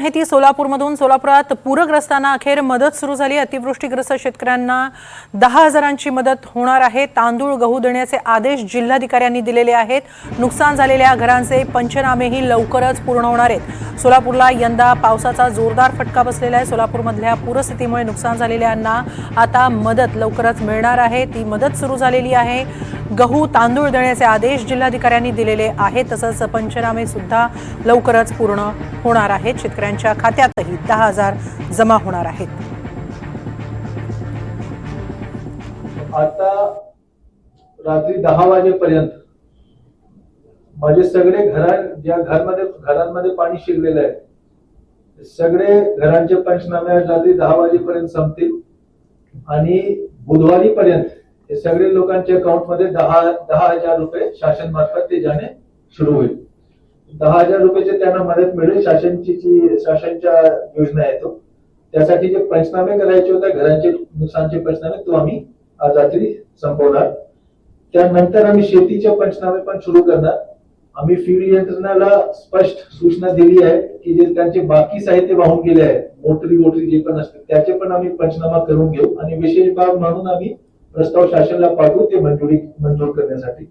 आहे ती सोलापूरमधून. सोलापुरात पूरग्रस्तांना अखेर मदत सुरू झाली. अतिवृष्टीग्रस्त शेतकऱ्यांना दहा हजारांची मदत होणार आहे. तांदूळ गहू देण्याचे आदेश जिल्हाधिकाऱ्यांनी दिलेले आहेत. नुकसान झालेल्या घरांचे पंचनामेही लवकरच पूर्ण होणार आहेत. सोलापूरला यंदा पावसाचा जोरदार फटका बसलेला आहे. सोलापूरमधल्या पूरस्थितीमुळे नुकसान झालेल्यांना आता मदत लवकरच मिळणार आहे. ती मदत सुरू झालेली आहे. गहू तांदूळ देण्याचे आदेश जिल्हाधिकाऱ्यांनी दिलेले आहेत. तसंच पंचनामे सुद्धा लवकरच पूर्ण होणार आहेत. शेतकऱ्यांच्या खात्यातही दहा हजार जमा होणार आहेत. आता रात्री दहा वाजेपर्यंत माझे सगळे घरा ज्या घरमध्ये घरांमध्ये पाणी शिरलेलं आहे सगळे घरांचे पंचनामे रात्री दहा वाजेपर्यंत संपतील. आणि बुधवारी पर्यंत हे सगळे लोकांच्या अकाउंटमध्ये दहा दहा हजार रुपये शासन मार्फत ते जाणे सुरू होईल. दहा हजार रुपयाचे त्यांना मदत मिळेल शासनची जी शासनच्या योजना आहे तो. त्यासाठी जे पंचनामे करायचे होते घरांचे नुकसानचे पंचनामे तो आम्ही आज रात्री संपवणार. त्यानंतर आम्ही शेतीचे पंचनामे पण सुरू करणार. आम्ही फीड यंत्रणाला स्पष्ट सूचना दिली आहे की जे त्यांचे बाकी साहित्य वाहून गेले आहे मोटरी वोटरी जे पण असते त्याचे पण आम्ही पंचनामा करून घेऊ. आणि विशेष बाब म्हणून आम्ही प्रस्ताव शासनाला पाठवू ते मंजुरी मंजूर करण्यासाठी.